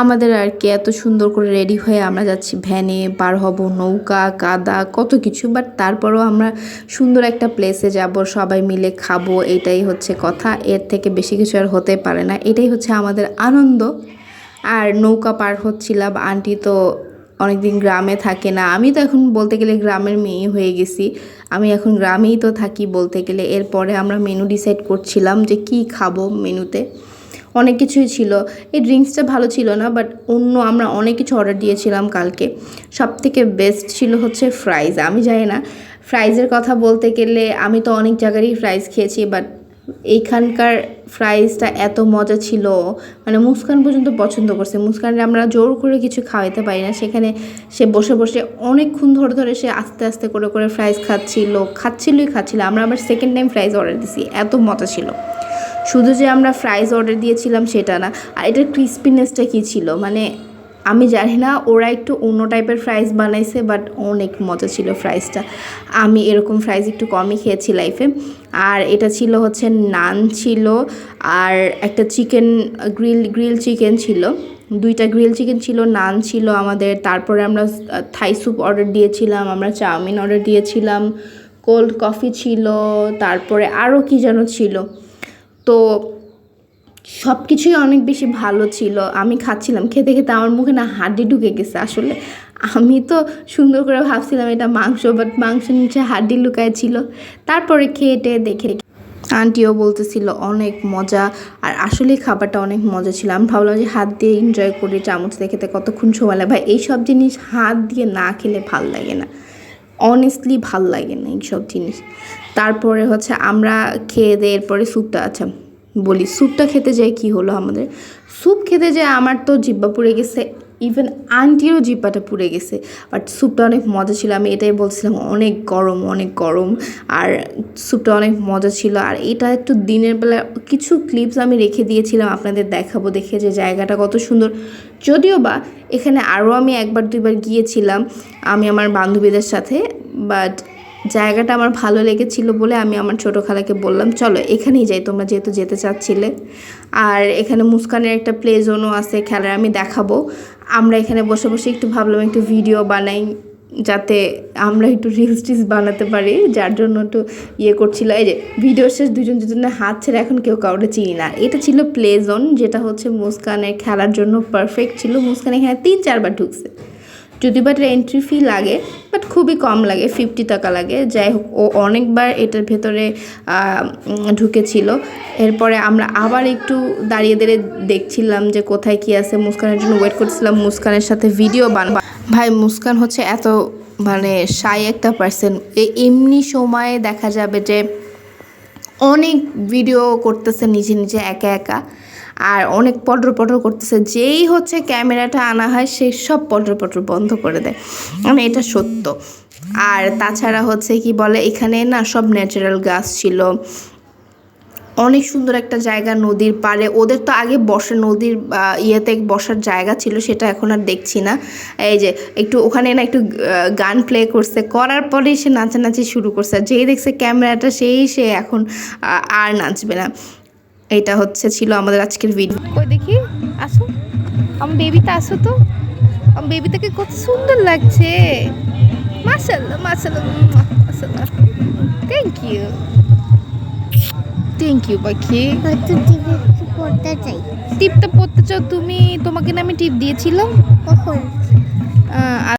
আমাদের আর কি এত সুন্দর করে রেডি হয়ে আমরা যাচ্ছি ভ্যানে পার হব নৌকা, কাদা, কত কিছু। বাট তারপরও আমরা সুন্দর একটা প্লেসে যাব, সবাই মিলে খাব, এটাই হচ্ছে কথা। এর থেকে বেশি কিছু আর হতে পারে না। এটাই হচ্ছে আমাদের আনন্দ। আর নৌকা পার হচ্ছিলাম। আন্টি তো অনেকদিন গ্রামে থাকে না। আমি তো এখন বলতে গেলে গ্রামের মেয়ে হয়ে গেছি। আমি এখন গ্রামেই তো থাকি বলতে গেলে। এরপরে আমরা মেনু ডিসাইড করছিলাম যে কি খাব মেনুতে অনেক কিছুই ছিল। এই ড্রিঙ্কসটা ভালো ছিল না বাট অন্য আমরা অনেক কিছু অর্ডার দিয়েছিলাম কালকে। সব থেকে বেস্ট ছিল হচ্ছে ফ্রাইজ আমি জানি না ফ্রাইজের কথা বলতে গেলে আমি তো অনেক জায়গারই ফ্রাইজ খেয়েছি বাট এইখানকার ফ্রাইজটা এত মজা ছিল। মানে মুস্কান পর্যন্ত পছন্দ করছে। মুস্কানরে আমরা জোর করে কিছু খাওয়াইতে পারি না। সেখানে সে বসে বসে অনেকক্ষণ ধরে ধরে সে আস্তে আস্তে করে করে ফ্রাইজ খাচ্ছিল, খাচ্ছিলই খাচ্ছিল। আমরা আবার সেকেন্ড টাইম ফ্রাইজ অর্ডার দিছি। এত মজা ছিল। শুধু যে আমরা ফ্রাইজ অর্ডার দিয়েছিলাম সেটা না। আর এটার ক্রিস্পিনেসটা কী ছিল? মানে আমি জানি না, ওরা একটু অন্য টাইপের ফ্রাইজ বানাইছে বাট অনেক মজা ছিল ফ্রাইজটা আমি এরকম ফ্রাইজ একটু কমই খেয়েছি লাইফে আর এটা ছিল হচ্ছে নান ছিল, আর একটা চিকেন গ্রিল গ্রিল চিকেন ছিল। দুইটা গ্রিল চিকেন ছিল নান ছিল আমাদের। তারপরে আমরা থাই স্যুপ অর্ডার দিয়েছিলাম, আমরা চাউমিন অর্ডার দিয়েছিলাম। কোল্ড কফি ছিল, তারপরে আরও কী যেন ছিল। তো সব কিছুই অনেক বেশি ভালো ছিল। আমি খাচ্ছিলাম, খেতে খেতে আমার মুখে না হাড্ডি ঢুকে গেছে। আসলে আমি তো সুন্দর করে ভাবছিলাম এটা মাংস বাট মাংস নিচে হাড্ডি লুকায় ছিল তারপরে খেয়ে টেয়ে দেখে আন্টিও বলতেছিল, অনেক মজা। আর আসলে খাবারটা অনেক মজা ছিল। আমি ভাবলাম যে হাত দিয়ে এনজয় করি, চামচ দিয়ে খেতে কতক্ষণ সময় লাগে? ভাই, এইসব জিনিস হাত দিয়ে না খেলে ভালো লাগে না। অনেস্টলি ভালো লাগে না এইসব জিনিস। তারপরে হচ্ছে আমরা খেয়ে দিয়ে এরপরে স্যুপটা আচ্ছা বলি, স্যুপটা খেতে যাই কি হলো আমাদের? স্যুপ খেতে যায় আমার তো জিব্বা পুড়ে গেছে ইভেন আন্টিরও জিব্বাটা পুড়ে গেছে বাট স্যুপটা অনেক মজা ছিল, আমি এটাই বলছিলাম, অনেক গরম অনেক গরম, আর স্যুপটা অনেক মজা ছিল, আর এটা একটু দিনের বেলা, কিছু ক্লিপস আমি রেখে দিয়েছিলাম, আপনাদের দেখাবো, দেখে যে জায়গাটা কত সুন্দর। যদিও বা এখানে আরও আমি একবার, দুইবার গিয়েছিলাম আমি আমার বান্ধবীদের সাথে বাট জায়গাটা আমার ভালো লেগেছিল বলে আমি আমার ছোটো খালাকে বললাম, চলো এখানেই যাই, তোমরা যেহেতু যেতে চাচ্ছিলে। আর এখানে মুস্কানের একটা প্লে জোনও আছে, খেলার আমি দেখাবো। আমরা এখানে বসে বসে একটু ভাবলাম, একটু ভিডিও বানাই। যাতে আমরা একটু রিলস টিলস বানাতে পারি, যার জন্য একটু ইয়ে করছিল। এই যে ভিডিও শেষ দুজন দুজনের হাত ছেড়ে এখন কেউ কাউকে চিনি না। এটা ছিল প্লে জোন যেটা হচ্ছে মুস্কানের খেলার জন্য পারফেক্ট ছিল। মুস্কান এখানে তিন, চারবার ঢুকছে। যদি বাট এন্ট্রি ফি লাগে বাট খুবই কম লাগে ফিফটি টাকা লাগে। যাই হোক, ও অনেকবার এটার ভেতরে ঢুকেছিল। এরপরে আমরা আবার একটু দাঁড়িয়ে দাঁড়িয়ে দেখছিলাম যে কোথায় কি আছে মুস্কানের জন্য ওয়েট করছিলাম। মুস্কানের সাথে ভিডিও বান, ভাই, মুস্কান হচ্ছে এত মানে সাই একটা পার্সন এমনি সময়ে দেখা যাবে যে অনেক ভিডিও করতেছে নিজে নিজে, একা একা। আর অনেক পটর পটর করতেছে। যেই হচ্ছে ক্যামেরাটা আনা হয় সেই সব পটর পটর বন্ধ করে দেয়। মানে এটা সত্য। আর তাছাড়া হচ্ছে কি বলে, এখানে না সব ন্যাচারাল গাছ ছিল। অনেক সুন্দর একটা জায়গা নদীর পাড়ে। ওদের তো আগে বসে নদীর ইয়েতে বসার জায়গা ছিল, সেটা এখন আর দেখছি না। এই যে একটু ওখানে না একটু গান প্লে করছে। করার পরেই সে নাচানাচি শুরু করছে। যেই দেখছে ক্যামেরাটা, সেই সে এখন আর নাচবে না। এটা হচ্ছে ছিল আমাদের আজকের ভিডিও কই দেখি আসো। আমার বেবিটা আসো তো। আমার বেবিটাকে কত সুন্দর লাগছে। মাশাআল্লাহ মাশাআল্লাহ মাশাআল্লাহ। থ্যাংক ইউ থ্যাংক ইউ পাখি। পড়তে চাই। টিপটা পড়তে চাও তুমি? তোমাকে না আমি টিপ দিয়েছিলাম। কখন?